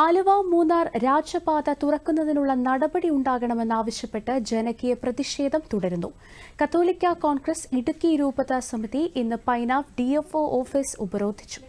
ആലുവ മൂന്നാർ രാജപാത തുറക്കുന്നതിനുള്ള നടപടി ഉണ്ടാകണമെന്നാവശ്യപ്പെട്ട് ജനകീയ പ്രതിഷേധം തുടരുന്നു. കത്തോലിക്ക കോൺഗ്രസ് ഇടുക്കി രൂപതാ സമിതി ഇന്ന് പൈനാവ് ഡിഎഫ്ഒ ഓഫീസ് ഉപരോധിച്ചു.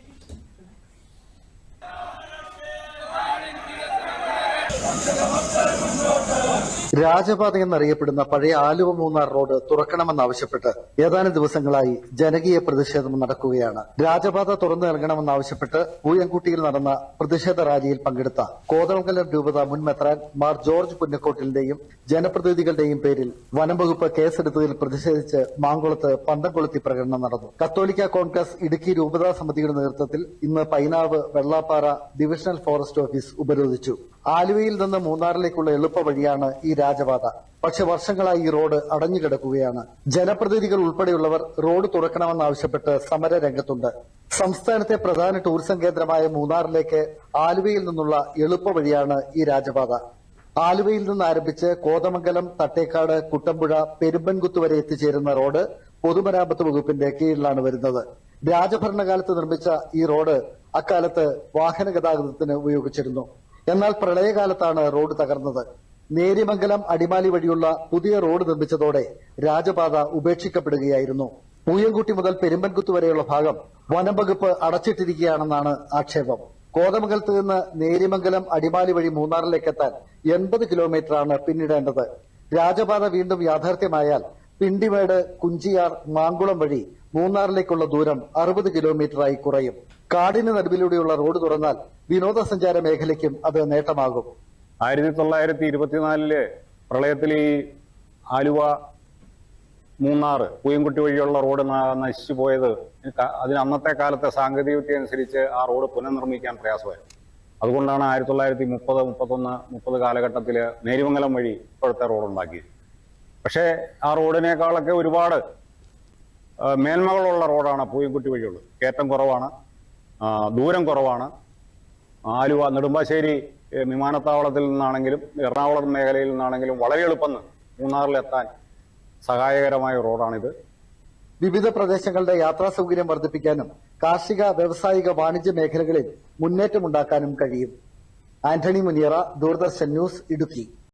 രാജപാത എന്നറിയപ്പെടുന്ന പഴയ ആലുവ മൂന്നാർ റോഡ് തുറക്കണമെന്നാവശ്യപ്പെട്ട് ഏതാനും ദിവസങ്ങളായി ജനകീയ പ്രതിഷേധം നടക്കുകയാണ്. രാജപാത തുറന്നു നൽകണമെന്നാവശ്യപ്പെട്ട് പൂയംകുട്ടിയിൽ നടന്ന പ്രതിഷേധ റാലിയിൽ പങ്കെടുത്ത കോതമംഗലം രൂപത മുൻ മെത്രാൻ മാർ ജോർജ് പുന്നക്കോട്ടിലിന്റെയും ജനപ്രതിനിധികളുടെയും പേരിൽ വനംവകുപ്പ് കേസെടുത്തതിൽ പ്രതിഷേധിച്ച് മാങ്കുളത്ത് പന്തംകൊളുത്തി പ്രകടനം നടന്നു. കത്തോലിക്ക കോൺഗ്രസ് ഇടുക്കി രൂപതാ സമിതിയുടെ നേതൃത്വത്തിൽ ഇന്ന് Painavu Vellappara divisional forest office ഉപരോധിച്ചു. ആലുവയിൽ നിന്ന് മൂന്നാറിലേക്കുള്ള എളുപ്പ വഴിയാണ് ഈ രാജപാത. പക്ഷെ വർഷങ്ങളായി ഈ റോഡ് അടഞ്ഞുകിടക്കുകയാണ്. ജനപ്രതിനിധികൾ ഉൾപ്പെടെയുള്ളവർ റോഡ് തുറക്കണമെന്നാവശ്യപ്പെട്ട് സമര രംഗത്തുണ്ട്. സംസ്ഥാനത്തെ പ്രധാന ടൂറിസം കേന്ദ്രമായ മൂന്നാറിലേക്ക് ആലുവയിൽ നിന്നുള്ള എളുപ്പ വഴിയാണ് ഈ രാജപാത. ആലുവയിൽ നിന്ന് ആരംഭിച്ച് കോതമംഗലം തട്ടേക്കാട് കുട്ടമ്പുഴ പെരുമ്പൻകുത്ത് വരെ എത്തിച്ചേരുന്ന റോഡ് പൊതുമരാമത്ത് വകുപ്പിന്റെ കീഴിലാണ് വരുന്നത്. രാജഭരണകാലത്ത് നിർമ്മിച്ച ഈ റോഡ് അക്കാലത്ത് വാഹന ഗതാഗതത്തിന് ഉപയോഗിച്ചിരുന്നു. എന്നാൽ പ്രളയകാലത്താണ് റോഡ് തകർന്നത്. നേരിമംഗലം അടിമാലി വഴിയുള്ള പുതിയ റോഡ് നിർമ്മിച്ചതോടെ രാജപാത ഉപേക്ഷിക്കപ്പെടുകയായിരുന്നു. പൂയംകുട്ടി മുതൽ പെരുമ്പൻകുത്ത് വരെയുള്ള ഭാഗം വനം വകുപ്പ് അടച്ചിട്ടിരിക്കുകയാണെന്നാണ് ആക്ഷേപം. കോതമംഗലത്ത് നിന്ന് നേര്യമംഗലം അടിമാലി വഴി മൂന്നാറിലേക്ക് എത്താൻ എൺപത് കിലോമീറ്ററാണ് പിന്നിടേണ്ടത്. രാജപാത വീണ്ടും യാഥാർത്ഥ്യമായാൽ പിണ്ടിമേട് കുഞ്ചിയാർ മാങ്കുളം വഴി മൂന്നാറിലേക്കുള്ള ദൂരം അറുപത് കിലോമീറ്ററായി കുറയും. കാടിന് നടുവിലൂടെയുള്ള റോഡ് തുറന്നാൽ വിനോദസഞ്ചാര മേഖലയ്ക്കും അത് നേട്ടമാകും. ആയിരത്തി തൊള്ളായിരത്തി ഇരുപത്തിനാലിൽ പ്രളയത്തിൽ ഈ ആലുവ മൂന്നാർ പൂയംകുട്ടി വഴിയുള്ള റോഡ് നശിച്ചു പോയത് അതിന് അന്നത്തെ കാലത്തെ സാങ്കേതിക വിദ്യ അനുസരിച്ച് ആ റോഡ് പുനർനിർമ്മിക്കാൻ പ്രയാസമായിരുന്നു. അതുകൊണ്ടാണ് ആയിരത്തി തൊള്ളായിരത്തി മുപ്പത് മുപ്പത്തൊന്ന് മുപ്പത് കാലഘട്ടത്തിൽ നേരിമംഗലം വഴി ഇപ്പോഴത്തെ റോഡ് ഉണ്ടാക്കിയത്. പക്ഷേ ആ റോഡിനേക്കാളൊക്കെ ഒരുപാട് മേന്മകളുള്ള റോഡാണ് പൂയംകുട്ടി വഴിയുള്ളത്. കയറ്റം കുറവാണ് ദൂരം കുറവാണ്. ആലുവ നെടുമ്പാശ്ശേരി വിമാനത്താവളത്തിൽ നിന്നാണെങ്കിലും എറണാകുളം മേഖലയിൽ നിന്നാണെങ്കിലും വളരെ എളുപ്പം മൂന്നാറിലെത്താൻ സഹായകരമായ റോഡാണിത്. വിവിധ പ്രദേശങ്ങളുടെ യാത്രാ സൗകര്യം വർദ്ധിപ്പിക്കാനും കാർഷിക വ്യവസായിക വാണിജ്യ മേഖലകളിൽ മുന്നേറ്റമുണ്ടാക്കാനും കഴിയും. ആന്റണി മുനിയറ ദൂരദർശൻ ന്യൂസ് ഇടുക്കി.